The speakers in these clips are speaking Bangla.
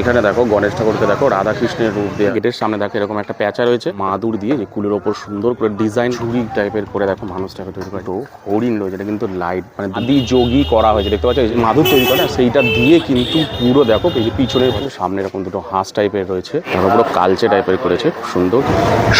এখানে দেখো, গণেশ ঠাকুরকে দেখো রাধা কৃষ্ণের রূপ দিয়ে গেটের সামনে দেখো, এরকম একটা প্যাঁচা রয়েছে। মাদুর দিয়ে যে কুলের ওপর সুন্দর করে ডিজাইন ঝুড়ি টাইপের করে দেখো মানুষটাকে তৈরি করে। হরিণ রয়েছে, এটা কিন্তু লাইট মানে আদি যোগী করা হয়েছে। দেখতে পাচ্ছ মাদুর তৈরি করে সেইটা দিয়ে কিন্তু পুরো দেখো, এই যে পিছনে সামনে এরকম দুটো হাঁস টাইপের রয়েছে তার পুরো কালচে টাইপের করেছে সুন্দর।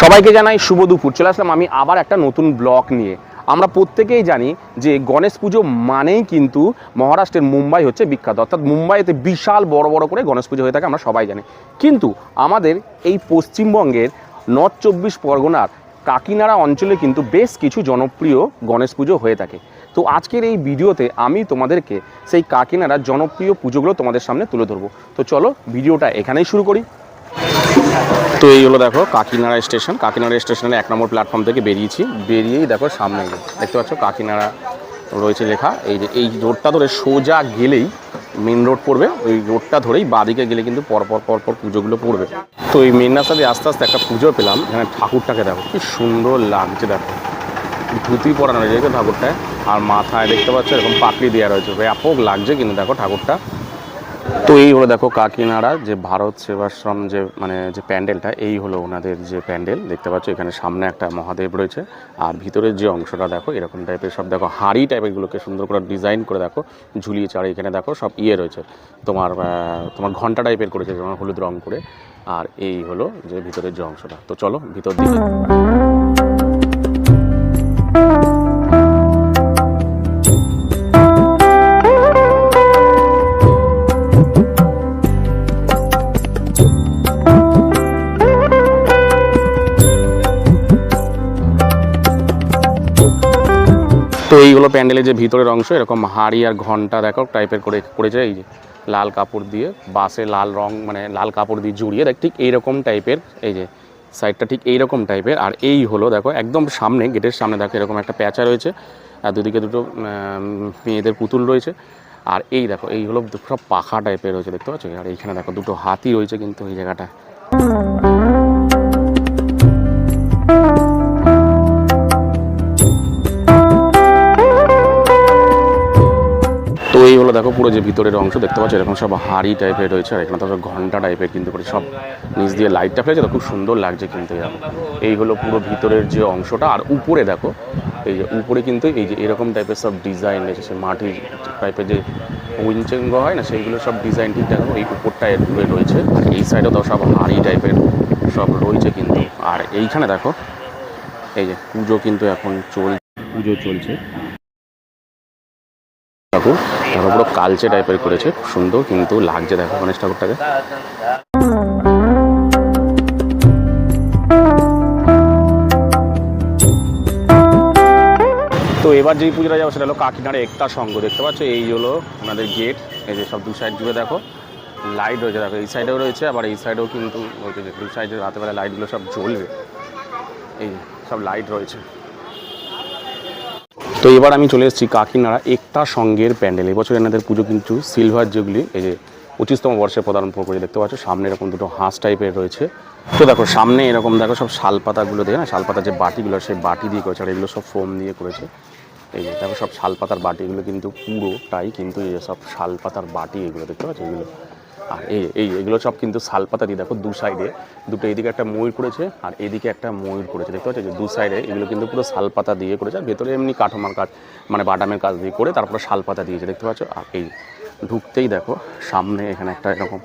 সবাইকে জানাই শুভ দুপুর, চলে আসলাম আমি আবার একটা নতুন ব্লগ নিয়ে। আমরা প্রত্যেকেই জানি যে গণেশ পুজো মানেই কিন্তু মহারাষ্ট্রের মুম্বাই হচ্ছে বিখ্যাত। অর্থাৎ মুম্বাইতে বিশাল বড় বড় করে গণেশ পুজো হয়ে থাকে, আমরা সবাই জানি। কিন্তু আমাদের এই পশ্চিমবঙ্গের নর্থ চব্বিশ পরগনার কাকিনাড়া অঞ্চলে কিন্তু বেশ কিছু জনপ্রিয় গণেশ পুজো হয়ে থাকে। তো আজকের এই ভিডিওতে আমি তোমাদেরকে সেই কাকিনাড়ার জনপ্রিয় পুজোগুলো তোমাদের সামনে তুলে ধরবো। তো চলো ভিডিওটা এখানেই শুরু করি। তো এই হলো দেখো কাকিনাড়া স্টেশন। কাকিনাড়া স্টেশনের এক নম্বর প্ল্যাটফর্ম থেকে বেরিয়েছি। বেরিয়েই দেখো সামনে দেখতে পাচ্ছ কাকিনাড়া রয়েছে লেখা। এই যে, এই রোডটা ধরে সোজা গেলেই মেন রোড পড়বে। ওই রোডটা ধরেই বাদিকে গেলে কিন্তু পরপর পরপর পুজোগুলো পড়বে। তো এই মেন রাস্তা দিয়ে আস্তে আস্তে একটা পুজো পেলাম। এখানে ঠাকুরটাকে দেখো, কি সুন্দর লাগছে দেখো। ধুতি পরানো রয়েছে ঠাকুরটায়। আর মাথায় দেখতে পাচ্ছ এরকম পাকড়ি দেওয়া রয়েছে। ব্যাপক লাগছে কিন্তু দেখো ঠাকুরটা। তো এই হলো দেখো কাকিনাড়া, যে ভারত সেবাশ্রম যে মানে যে প্যান্ডেলটা, এই হলো ওনাদের যে প্যান্ডেল। দেখতে পাচ্ছ, এখানে সামনে একটা মহাদেব রয়েছে। আর ভিতরের যে অংশটা দেখো, এরকম টাইপের সব দেখো, হাড়ি টাইপেরগুলোকে সুন্দর করে ডিজাইন করে দেখো, ঝুলিয়ে আর এখানে দেখো, সব ইয়ে রয়েছে। তোমার তোমার ঘণ্টা টাইপের করেছে, যেমন হলুদ রং করে। আর এই হলো যে ভিতরের যে অংশটা। তো চলো, ভিতর দিকে তো এইগুলো প্যান্ডেলের যে ভিতরের অংশ, এরকম হাড়ি আর ঘণ্টা দেখো টাইপের করে করেছে এই যে লাল কাপড় দিয়ে বাসে লাল রং মানে লাল কাপড় দিয়ে জুড়িয়ে, দেখ ঠিক এইরকম টাইপের এই যে সাইডটা ঠিক এইরকম টাইপের আর এই হলো দেখো একদম সামনে গেটের সামনে দেখো এরকম একটা প্যাঁচা রয়েছে, আর দুদিকে দুটো মেয়েদের পুতুল রয়েছে, আর এই দেখো, এই হলো সব পাখা টাইপের রয়েছে, দেখতে পাচ্ছ? আর এইখানে দেখো দুটো হাতি রয়েছে কিন্তু এই জায়গাটা। দেখো পুরো যে ভিতরের অংশ দেখতে পাচ্ছ, এরকম সব হাড়ি টাইপের রয়েছে, আর এখানে তো ঘণ্টা টাইপের কিন্তু করে সব নিচ দিয়ে লাইটটা ফেলেছে, তো খুব সুন্দর লাগছে কিন্তু এরকম এই হলো পুরো ভিতরের যে অংশটা, আর উপরে দেখো, এই যে উপরে কিন্তু এই যে এরকম টাইপের সব ডিজাইন রয়েছে সে মাটির টাইপের যে উইনচেঙ্গ হয় না, সেইগুলো সব ডিজাইন ঠিক দেখো, এই উপরটায় উপরে রয়েছে এই সাইডেও তো সব হাড়ি টাইপের সব রয়েছে কিন্তু। আর এইখানে দেখো, এই যে পুজো কিন্তু এখন চল, পুজো চলছে। ঠাকুর। তার পুরো কালচে টাইপের করেছে। খুব সুন্দর, কিন্তু লাগছে দেখো গণেশ ঠাকুরটাকে। তো এবার যেই পুজোটা যাব সেটা হলো কাকিনাড়া একতা সংঘ। দেখতে পাচ্ছ, এই হলো ওনাদের গেট এই যে সব দু সাইড জুড়ে দেখো লাইট রয়েছে। দেখো, এই সাইডেও রয়েছে, আবার এই সাইডেও কিন্তু দু সাইডে রাতেবেলা লাইটগুলো সব জ্বলবে। এই সব লাইট রয়েছে। তো এবার আমি চলে এসেছি কাকিনাড়া একটা সঙ্গের প্যান্ডেল। এবছর এনাদের পুজো কিন্তু সিলভার যেগুলি এই যে পঁচিশতম বর্ষে প্রদান করে দেখতে পাচ্ছ, সামনে এরকম দুটো হাঁস টাইপের রয়েছে। তো দেখো, সামনে এরকম দেখো সব শালপাতাগুলো দেখে না শালপাতার যে বাটিগুলো, সেই বাটি দিয়ে করেছে, আর এগুলো সব ফোম দিয়ে করেছে। এই যে দেখো সব শালপাতার বাটি এগুলো কিন্তু পুরোটাই কিন্তু এই সব শালপাতার বাটি এগুলো দেখতে পাচ্ছ, এগুলো আর এই এই, এগুলো সব কিন্তু শালপাতা দিয়ে, দেখো দু সাইডে। দুটো এইদিকে একটা ময়ূর করেছে আর এইদিকে একটা ময়ূর করেছে দেখতে পাচ্ছ? যে দু সাইডে এগুলো কিন্তু পুরো শালপাতা দিয়ে করেছে, আর ভেতরে এমনি কাঠমার কাজ মানে বাটামের কাজ দিয়ে করে তারপরে শালপাতা দিয়েছে, দেখতে পাচ্ছ? আর এই ঢুকতেই দেখো, সামনে এখানে একটা এরকম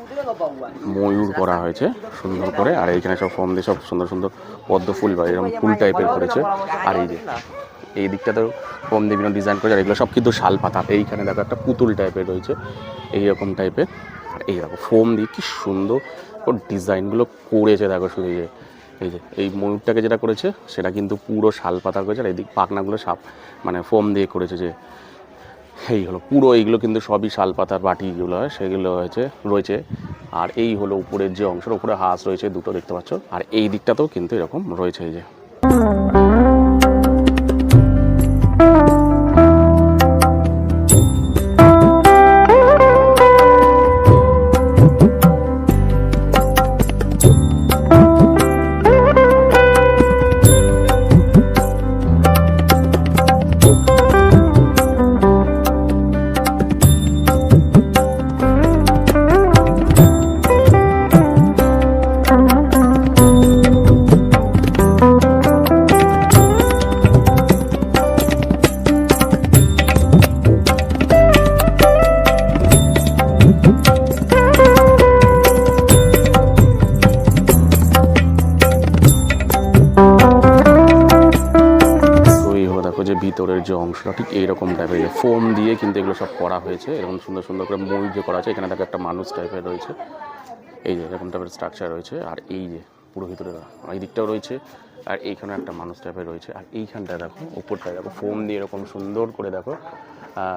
ময়ূর করা হয়েছে, সুন্দর করে, আর এইখানে সব ফোম দিয়ে সব সুন্দর সুন্দর পদ্ম ফুল বা এরকম ফুল টাইপের করেছে। আর এই যে এই দিকটাতেও ফোম দিয়ে বিভিন্ন ডিজাইন করেছে, আর এগুলো সব কিন্তু শাল পাতা এইখানে দেখো একটা পুতুল টাইপের রয়েছে, এইরকম টাইপের আর এই দেখো ফোম দিয়ে কি সুন্দর ওর ডিজাইনগুলো করেছে দেখো শুধু যে, এই যে, এই ময়ূরটাকে যেটা করেছে, সেটা কিন্তু পুরো শাল পাতা করেছে, আর এইদিক পাখনাগুলো সাপ মানে ফোম দিয়ে করেছে যে, এই হলো, পুরো এইগুলো কিন্তু সবই শাল পাতার বাটিগুলো হয় সেগুলো হয়েছে, রয়েছে। আর এই হলো উপরের যে অংশের, উপরে হাঁস রয়েছে, দুটো দেখতে পাচ্ছ, আর এই দিকটাতেও কিন্তু এরকম রয়েছে এই যে। যে ভিতরের যে অংশটা, ঠিক এইরকম টাইপের ফোম দিয়ে কিন্তু এগুলো সব করা হয়েছে। এরকম সুন্দর সুন্দর করে মূল যে করা আছে, এখানে দেখো একটা মানুষ টাইপের রয়েছে। এই যে এরকম টাইপের স্ট্রাকচার রয়েছে, আর এই যে পুরো ভিতরে এই দিকটাও রয়েছে, আর এইখানে একটা মানুষ টাইপের রয়েছে। আর এইখানটা দেখো উপরটায় দেখো ফোম দিয়ে এরকম সুন্দর করে দেখো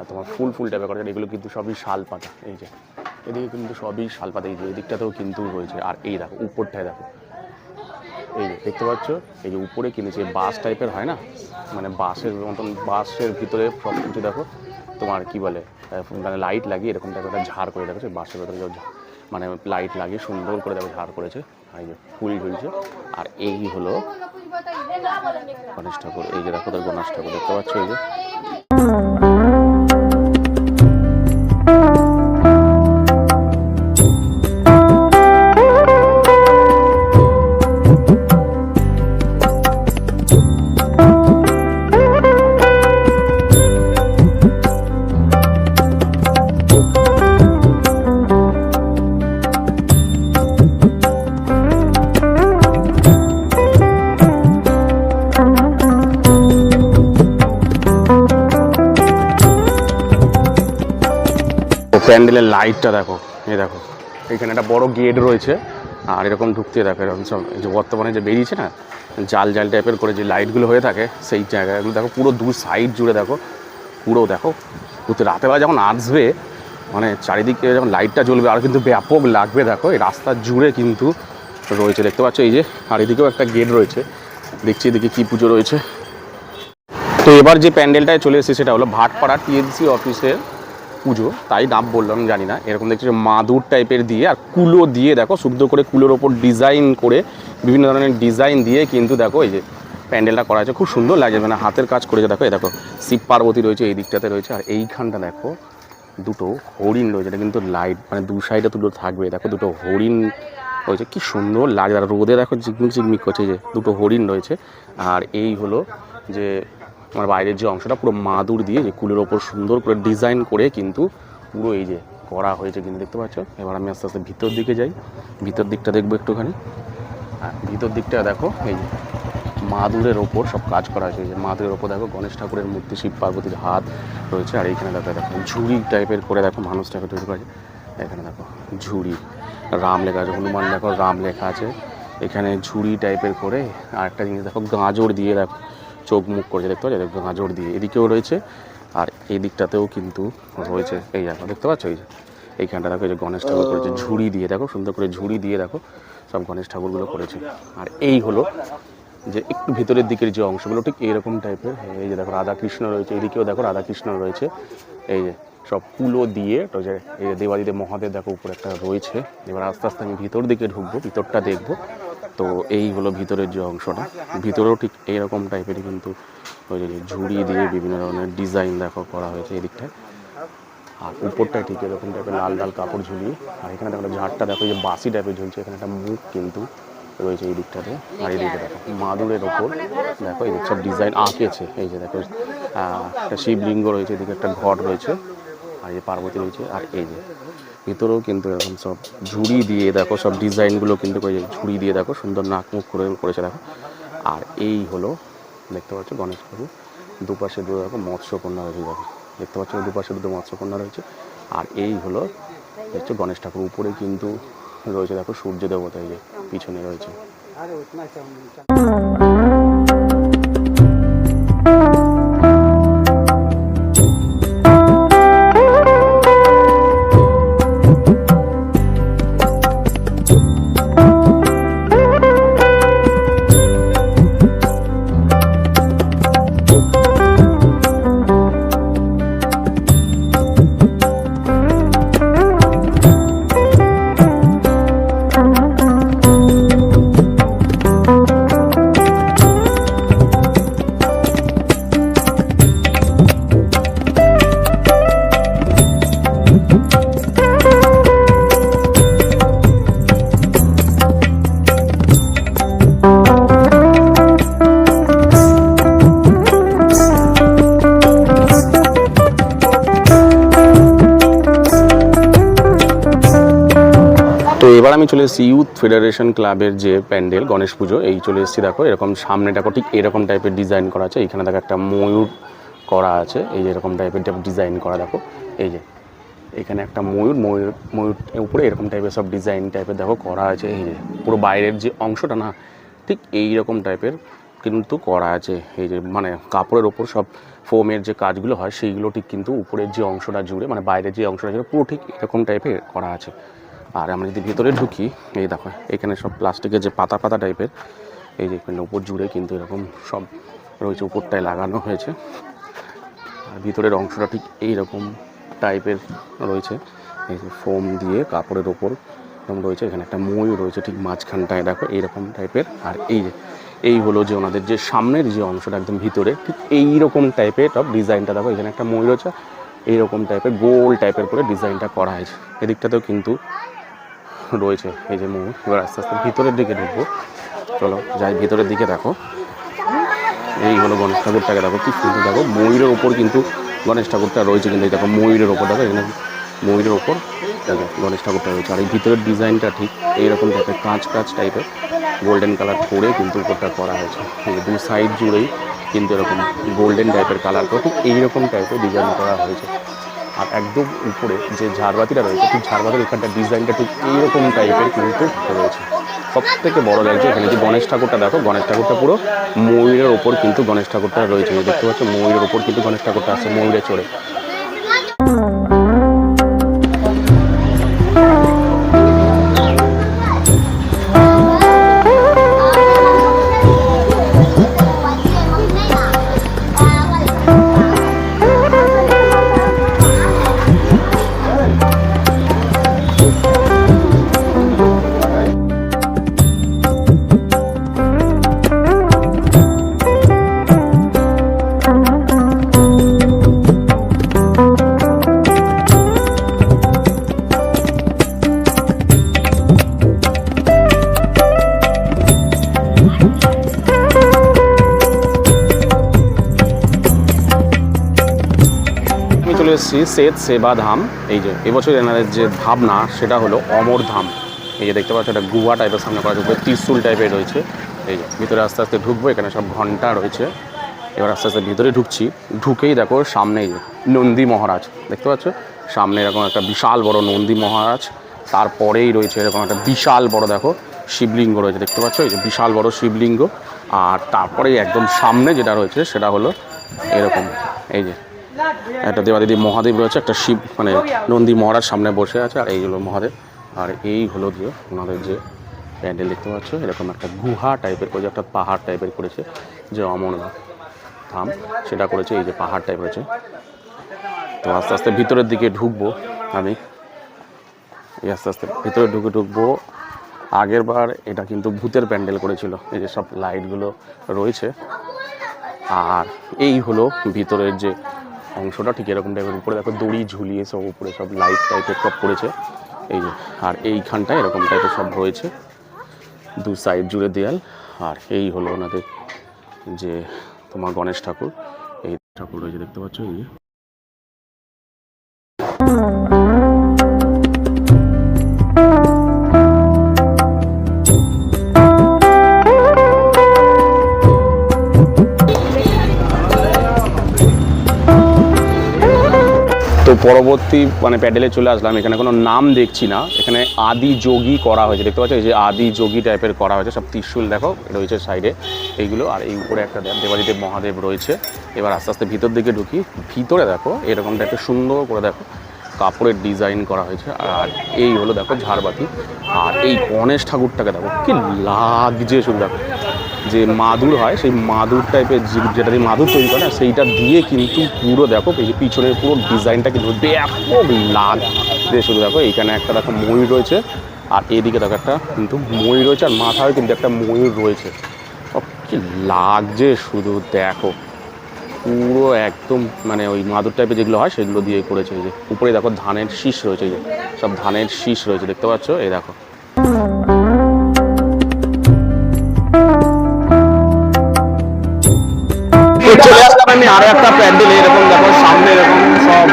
তোমার ফুল ফুল টাইপের করা এগুলো কিন্তু সবই শাল পাতা, এই যে। এদিকে কিন্তু সবই শাল পাতা, এই যে এই দিকটাতেও কিন্তু রয়েছে আর এই দেখো, উপরটায় দেখো। এই যে, দেখতে পাচ্ছ? এই যে উপরে কিনেছে বাস টাইপের হয় না? মানে বাসের মতন বাসের ভিতরে সব কিছু দেখো, তোমার কি বলে মানে লাইট লাগিয়ে এরকম টাইপের একটা ঝাড় করে দেখো বাসের ভেতরে মানে লাইট লাগিয়ে সুন্দর করে দেখো ঝাড় করেছে। এই যে ফুল ঝুলছে। আর এই হলো গণেশ ঠাকুর, এই যে দেখো গণেশ ঠাকুর, দেখতে পাচ্ছ এই যে? প্যান্ডেলের লাইটটা দেখো, এই দেখো। এখানে একটা বড় গেট রয়েছে, আর এরকম ঢুকতে দেখো, এরকম সব যে বর্তমানে যে বেরিয়েছে না, জাল জাল টাইপের করে যে লাইটগুলো হয়ে থাকে, সেই জায়গাগুলো দেখো, পুরো দু সাইড জুড়ে দেখো, পুরো দেখো। পুরো রাতেবেলা যখন আসবে মানে চারিদিকে যখন লাইটটা জ্বলবে, আর কিন্তু ব্যাপক লাগবে দেখো, এই রাস্তার জুড়ে কিন্তু রয়েছে। দেখতে পাচ্ছ এই যে, আর এদিকেও একটা গেট রয়েছে। দেখছি এদিকে কী পুজো রয়েছে। তো এবার যে প্যান্ডেলটায় চলে এসেছে সেটা হলো ভাটপাড়া টিএমসি অফিসের পুজো, তাই নাম বললাম জানি না। এরকম দেখছি মাদুর টাইপের দিয়ে আর কুলো দিয়ে, দেখো, শুদ্ধ করে কুলোর ওপর ডিজাইন করে, বিভিন্ন ধরনের ডিজাইন দিয়ে কিন্তু দেখো, এই যে প্যান্ডেলটা করা আছে, খুব সুন্দর লাগে মানে হাতের কাজ করেছে, দেখো, এই দেখো, শিব পার্বতী রয়েছে, এই দিকটাতে রয়েছে, আর এইখানটা দেখো, দুটো হরিণ রয়েছে, এটা কিন্তু লাইট মানে দু সাইডে দুটো থাকবে, দেখো, দুটো হরিণ রয়েছে, কি সুন্দর লাগে আর রোদে দেখো, ঝিকমিক ঝিকমিক করছে যে দুটো হরিণ রয়েছে, আর এই হলো যে আমার বাইরের যে অংশটা পুরো মাদুর দিয়ে যে কুলের ওপর সুন্দর করে ডিজাইন করে কিন্তু পুরো এই যে করা হয়েছে কিন্তু দেখতে পাচ্ছ? এবার আমি আস্তে আস্তে ভিতর দিকে যাই। ভিতর দিকটা দেখব একটুখানি। ভিতর দিকটা দেখো, এই যে মাদুরের ওপর সব কাজ করা হয়েছে। যে মাদুরের ওপর দেখো গণেশ ঠাকুরের মূর্তি, শিব পার্বতীর হাত রয়েছে। আর এইখানে দেখো দেখো, ঝুড়ি টাইপের করে দেখো, মানুষ টাইপের তৈরি করেছে এখানে দেখো, ঝুড়ি। রাম লেখা আছে, হনুমান দেখো, রাম লেখা আছে। এখানে ঝুড়ি টাইপের করে। আর একটা জিনিস দেখো, গাজর দিয়ে দেখো। চোখ মুখ করেছে, দেখতে পাচ্ছ? দেখো গাজর দিয়ে, এদিকেও রয়েছে, আর এই দিকটাতেও কিন্তু রয়েছে। এই দেখো দেখতে পাচ্ছ? এই যে, এইখানটা দেখো, এই যে গণেশ ঠাকুর করেছে, ঝুড়ি দিয়ে, দেখো, সুন্দর করে ঝুড়ি দিয়ে দেখো, সব গণেশ ঠাকুরগুলো করেছে। আর এই হলো যে, একটু ভিতরের দিকের যে অংশগুলো, ঠিক এরকম টাইপের এই যে দেখো, রাধাকৃষ্ণ রয়েছে, এদিকেও দেখো, রাধাকৃষ্ণ রয়েছে, এই যে, সব কুলো দিয়ে যে, এই যে মহাদেব, দেখো, উপরে একটা রয়েছে, এবার আস্তে আস্তে আমি ভিতর দিকে ঢুকবো, ভিতরটা দেখব তো এই হলো ভিতরের যে অংশটা। ভিতরেও ঠিক এইরকম টাইপেরই কিন্তু ওই যে ঝুড়ি দিয়ে বিভিন্ন ধরনের ডিজাইন দেখো করা হয়েছে এই দিকটায় আর উপরটায় ঠিক এরকম টাইপের লাল লাল কাপড় ঝুলিয়ে, আর এখানে দেখো ঝাড়টা দেখো যে বাসি টাইপের ঝুলছে, এখানে একটা মুখ কিন্তু রয়েছে এই দিকটাতে। আর এই দিকে দেখো, মাদুরের ওপর দেখো, এই সব ডিজাইন আঁকেছে, এই যে দেখো একটা শিবলিঙ্গ রয়েছে, এদিকে একটা ঘট রয়েছে। আর এই পার্বতী রয়েছে, আর এই যে ভিতরেও কিন্তু এরকম সব ঝুড়ি দিয়ে দেখো, সব ডিজাইনগুলো কিন্তু ঝুড়ি দিয়ে দেখো, সুন্দর নাক মুখ করে করেছে দেখো। আর এই হলো, দেখতে পাচ্ছ গণেশ ঠাকুর, দুপাশে দু দেখো মৎস্যকন্যা রয়েছে দেখো। দেখতে পাচ্ছ দুপাশে দুটো মৎস্যকন্যা রয়েছে। আর এই হলো, দেখছ গণেশ ঠাকুর, উপরে কিন্তু রয়েছে দেখো সূর্য দেবতা, এই যে পিছনে রয়েছে। এবার আমি চলে এসেছি ইউথ ফেডারেশন ক্লাবের যে প্যান্ডেল, গণেশ পুজো। এই চলে এসেছি, দেখো, এরকম সামনে দেখো ঠিক এরকম টাইপের ডিজাইন করা আছে। এখানে দেখো একটা ময়ূর করা আছে। এই এরকম টাইপের ডিজাইন করা, দেখো। এই যে, এখানে একটা ময়ূর ময়ূর ময়ূর উপরে এরকম টাইপের সব ডিজাইন টাইপের দেখো, করা আছে। এই যে, পুরো বাইরের যে অংশটা না, ঠিক এই রকম টাইপের কিন্তু করা আছে। এই যে মানে কাপড়ের ওপর সব ফোমের যে কাজগুলো হয়, সেইগুলো ঠিক কিন্তু উপরের যে অংশটা জুড়ে মানে বাইরের যে অংশটা জুড়ে, পুরো ঠিক এরকম টাইপের করা আছে। আর আমরা যদি ভিতরে ঢুকি, এই দেখো, এখানে সব প্লাস্টিকের যে পাতা পাতা টাইপের এই যে এখানে উপর জুড়ে কিন্তু এরকম সব রয়েছে, উপরটায় লাগানো হয়েছে। আর ভিতরের অংশটা ঠিক এই রকম টাইপের রয়েছে। এই যে ফোম দিয়ে কাপড়ের ওপর এরকম রয়েছে, এখানে একটা ময়ূর রয়েছে ঠিক মাঝখানটায়, দেখো, এইরকম টাইপের আর এই যে, এই হলো যে ওনাদের যে সামনের যে অংশটা একদম ভিতরে, ঠিক এই রকম টাইপের সব ডিজাইনটা, দেখো, এখানে একটা ময়ূর আছে এইরকম টাইপের গোল টাইপের করে ডিজাইনটা করা হয়েছে। এদিকটাতেও কিন্তু রয়েছে এই যে ময়ূর এবার আস্তে আস্তে ভিতরের দিকে ঢুকবো। চলো যাই ভিতরের দিকে দেখো। এই হলো গণেশ ঠাকুরটাকে দেখো, কি সুন্দর। দেখো, ময়ূরের ওপর কিন্তু গণেশ ঠাকুরটা রয়েছে কিন্তু এই দেখো, ময়ূরের ওপর। দেখো, এখানে ময়ূরের ওপর দেখো গণেশ ঠাকুরটা রয়েছে। আর এই ভিতরের ডিজাইনটা ঠিক এইরকম টাইপের, কাঁচ কাঁচ টাইপের গোল্ডেন কালার করে কিন্তু উপরটা করা হয়েছে। দু সাইড জুড়েই কিন্তু এরকম গোল্ডেন টাইপের কালার করে, ঠিক এইরকম টাইপের ডিজাইন করা হয়েছে। আর একদম উপরে যে ঝাড়বাতিটা রয়েছে, ঠিক ঝাড়বাতির এখানটা ডিজাইনটা ঠিক এইরকম টাইপের কিন্তু রয়েছে। সব থেকে বড় লাগছে এখানে যে গণেশ ঠাকুরটা, দেখো গণেশ ঠাকুরটা পুরো ময়ূরের ওপর কিন্তু গণেশ ঠাকুরটা রয়েছে। দেখতে পাচ্ছ, ময়ূরের ওপর কিন্তু গণেশ ঠাকুরটা আছে ময়ূরে চড়ে। সেত সেবা ধাম। এই যে, এবছর এনাদের যে ভাবনা, সেটা হলো অমর ধাম। এই যে দেখতে পাচ্ছ একটা গুহা টাইপের সামনে করা উপরে ত্রিশুল টাইপের রয়েছে। এই যে, ভিতরে আস্তে আস্তে ঢুকবো, এখানে সব ঘণ্টা রয়েছে। এবার আস্তে আস্তে ভিতরে ঢুকছি। ঢুকেই দেখো সামনেই নন্দী মহারাজ, দেখতে পাচ্ছ? সামনে এরকম একটা বিশাল বড় নন্দী মহারাজ, তারপরেই রয়েছে এরকম একটা বিশাল বড়, দেখো, শিবলিঙ্গ রয়েছে, দেখতে পাচ্ছ? এই যে বিশাল বড় শিবলিঙ্গ। আর তারপরেই একদম সামনে যেটা রয়েছে, সেটা হলো এরকম, এই যে একটা দেবাদিদেব মহাদেব রয়েছে, একটা শিব মানে নন্দী মহারাজ সামনে বসে আছে, আর এই হলো মহাদেব। আর এই হলো যে ওনাদের যে প্যান্ডেল দেখতে পাচ্ছ, এরকম একটা গুহা টাইপের করেছে, একটা পাহাড় টাইপের করেছে, যে অমরনাথ ধাম, সেটা করেছে, এই যে পাহাড় টাইপ রয়েছে তো আস্তে আস্তে ভিতরের দিকে ঢুকবো আমি। এই আস্তে আস্তে ভিতরে ঢুকে ঢুকবো। আগের বার এটা কিন্তু ভূতের প্যান্ডেল করেছিল, এই যে সব লাইটগুলো রয়েছে। আর এই হলো ভিতরের যে অংশটা ঠিক এরকম টাইপের উপরে দেখো দড়ি ঝুলিয়ে সব উপরে সব লাইট টাইপের সব পড়েছে। এই যে, আর এইখানটায় এরকম টাইপের সব রয়েছে, দু সাইড জুড়ে দেয়াল। আর এই হলো ওনাদের যে তোমার গণেশ ঠাকুর, এই ঠাকুর রয়েছে, দেখতে পাচ্ছ এই পরবর্তী মানে প্যাডেলে চলে আসলাম। এখানে কোনো নাম দেখছি না। এখানে আদি যোগী করা হয়েছে। দেখতে পাচ্ছ যে আদি যোগী টাইপের করা হয়েছে। সব ত্রিশূল দেখো রয়েছে সাইডে এইগুলো, আর এই উপরে একটা দেব- দেবাদিদেব মহাদেব রয়েছে। এবার আস্তে আস্তে ভিতর দিকে ঢুকি। ভিতরে দেখো এরকম টাইপের সুন্দর করে দেখো। কাপড়ের ডিজাইন করা হয়েছে। আর এই হলো, দেখো, ঝাড়বাতি। আর এই গণেশ ঠাকুরটাকে দেখো, কি লাগছে শুধু দেখো। যে মাদুর হয়, সেই মাদুর টাইপের যেটা দিয়ে মাদুর তৈরি করে সেইটা দিয়ে কিন্তু পুরো দেখো পিছনের পুরো ডিজাইনটা কিন্তু ব্যাপক লাগ দিয়ে শুধু দেখো, এইখানে একটা দেখো ময়ূর রয়েছে, আর এদিকে দেখো একটা কিন্তু ময়ূর রয়েছে, আর মাথায় কিন্তু একটা ময়ূর রয়েছে। কি লাগছে শুধু দেখো। পুরো একদম মানে ওই মাদুর টাইপের যেগুলো হয়, সেগুলো দিয়ে করেছে যে উপরে দেখো ধানের শীষ রয়েছে যে সব ধানের শীষ রয়েছে, দেখতে পাচ্ছ? এই দেখো। আরও একটা প্যান্ডেল, এরকম দেখো, সামনে এরকম সব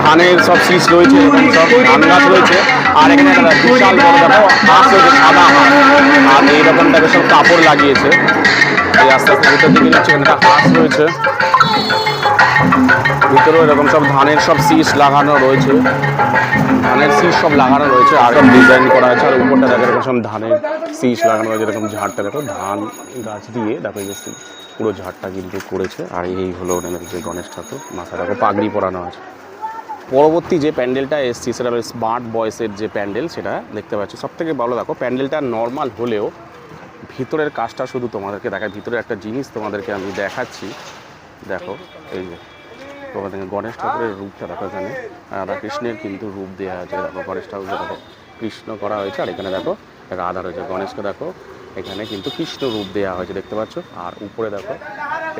ধানের সব শীষ রয়েছে সব ধান গাছ রয়েছে, আর এখানে একটা বিশাল বড় দেখো রয়েছে, সাদা আর এইরকম দেখো সব কাপড় লাগিয়েছে। এই আস্তে আস্তে ভিতর দিকে যাচ্ছে এখানে। একটা হাঁস রয়েছে। ভিতরেও এরকম সব ধানের সব শীষ লাগানো রয়েছে। ধানের শীষ সব লাগানো রয়েছে, আর সব ডিজাইন করা আছে আর উপরটা দেখো, এরকম সব ধানের শীষ লাগানো রয়েছে এরকম ঝাড়টা দেখো, ধান গাছ দিয়ে। দেখো এই পুরো ঝাড়টা কিন্তু করেছে। আর এই হলো ওনাদের যে গণেশ ঠাকুর মাথা দেখো পাগড়ি পরানো আছে। পরবর্তী যে প্যান্ডেলটা এসছি, সেটা হলো স্মার্ট বয়েসের যে প্যান্ডেল, সেটা দেখতে পাচ্ছি। সব থেকে ভালো, দেখো, প্যান্ডেলটা নর্মাল হলেও ভিতরের কাজটা শুধু তোমাদেরকে দেখায় ভিতরে একটা জিনিস তোমাদেরকে আমি দেখাচ্ছি। দেখো, এই যে তোমাদের গণেশ ঠাকুরের রূপটা দেখো এখানে। রাধা কৃষ্ণের কিন্তু রূপ দেওয়া আছে, দেখো গণেশ ঠাকুরকে দেখো, কৃষ্ণ করা হয়েছে, আর এখানে দেখো রাধা রয়েছে। গণেশকে দেখো, এখানে কিন্তু কৃষ্ণ রূপ দেওয়া হয়েছে, দেখতে পাচ্ছ? আর উপরে দেখো,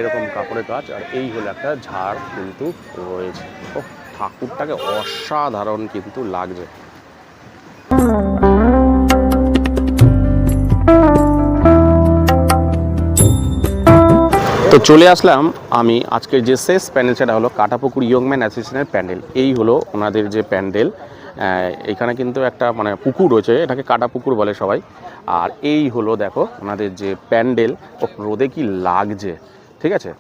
এরকম কাপড়ের কাজ, আর এই হলো একটা ঝাড় কিন্তু রয়েছে। ও ঠাকুরটাকে অসাধারণ কিন্তু লাগছে। চলে আসলাম আমি আজকের যে শেষ প্যান্ডেল সেটা হলো কাটাপুকুর ইয়ংম্যান অ্যাসোসিয়েশনের প্যান্ডেল এই হলো ওনাদের যে প্যান্ডেল। এখানে কিন্তু একটা মানে পুকুর রয়েছে, এটাকে কাটা পুকুর বলে সবাই। আর এই হলো দেখো ওনাদের যে প্যান্ডেল ও রোদে কি লাগছে, ঠিক আছে?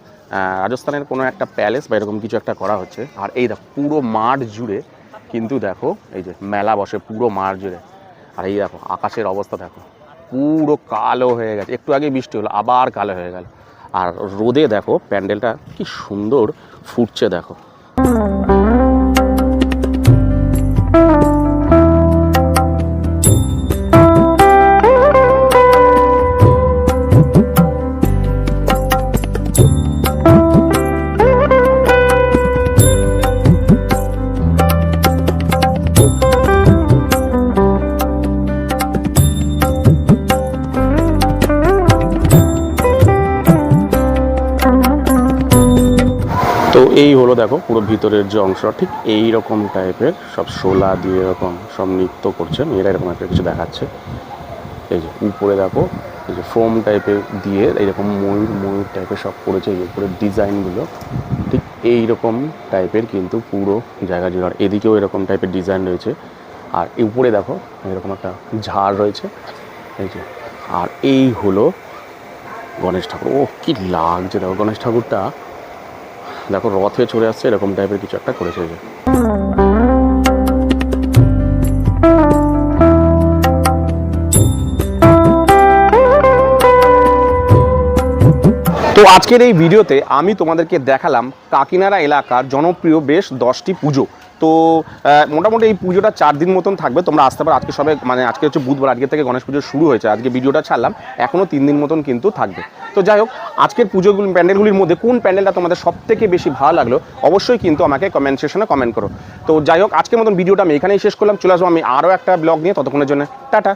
রাজস্থানের কোনো একটা প্যালেস বা এরকম কিছু একটা করা হচ্ছে। আর এই দেখো, পুরো মাঠ জুড়ে কিন্তু দেখো, এই যে মেলা বসে পুরো মাঠ জুড়ে। আর এই দেখো, আকাশের অবস্থা দেখো, পুরো কালো হয়ে গেছে। একটু আগে বৃষ্টি হলো, আবার কালো হয়ে গেল। আর রোদে দেখো প্যান্ডেলটা কি সুন্দর ফুটছে দেখো। তো এই হলো দেখো পুরো ভিতরের যে অংশ ঠিক এই রকম টাইপের সব শোলা দিয়ে এরকম সব নৃত্য করছে, মেয়েরা এরকম একটা কিছু দেখাচ্ছে। এই যে উপরে দেখো, এই যে ফোম টাইপের দিয়ে এইরকম ময়ূর ময়ূর টাইপের সব করেছে, এই উপরের ডিজাইনগুলো ঠিক এই রকম টাইপের কিন্তু পুরো জায়গা জুড়ে আর এদিকেও এরকম টাইপের ডিজাইন রয়েছে। আর উপরে দেখো, এরকম একটা ঝাড় রয়েছে। এই যে, আর এই হলো গণেশ ঠাকুর। ও কি লাগছে দেখো গণেশ ঠাকুরটা। দেখো, রথ হয়ে চলে আসছে, এরকম টাইপের কিছু একটা করেছে যে। তো আজকের এই ভিডিওতে আমি তোমাদেরকে দেখালাম কাকিনাড়া এলাকার জনপ্রিয় বেশ দশটি পুজো। তো মোটামুটি এই পুজোটা চার দিন মতন থাকবে। তোমরা আসতে পারো। আজকে সবাই মানে আজকে হচ্ছে বুধবার, আজকে থেকে গণেশ পুজো শুরু হয়েছে। আজকে ভিডিওটা ছাড়লাম। এখনও তিন দিন মতন কিন্তু থাকবে। তো যাই হোক, আজকের পুজোগুলি, প্যান্ডেলগুলির মধ্যে কোন প্যান্ডেলটা তোমাদের সব থেকে বেশি ভালো লাগল, অবশ্যই কিন্তু আমাকে কমেন্ট সেশনে কমেন্ট করো। তো যাই হোক, আজকের মতন ভিডিওটা আমি এখানেই শেষ করলাম। চলে আসব আমি আরও একটা ব্লগ নিয়ে। ততক্ষণের জন্য, টাটা।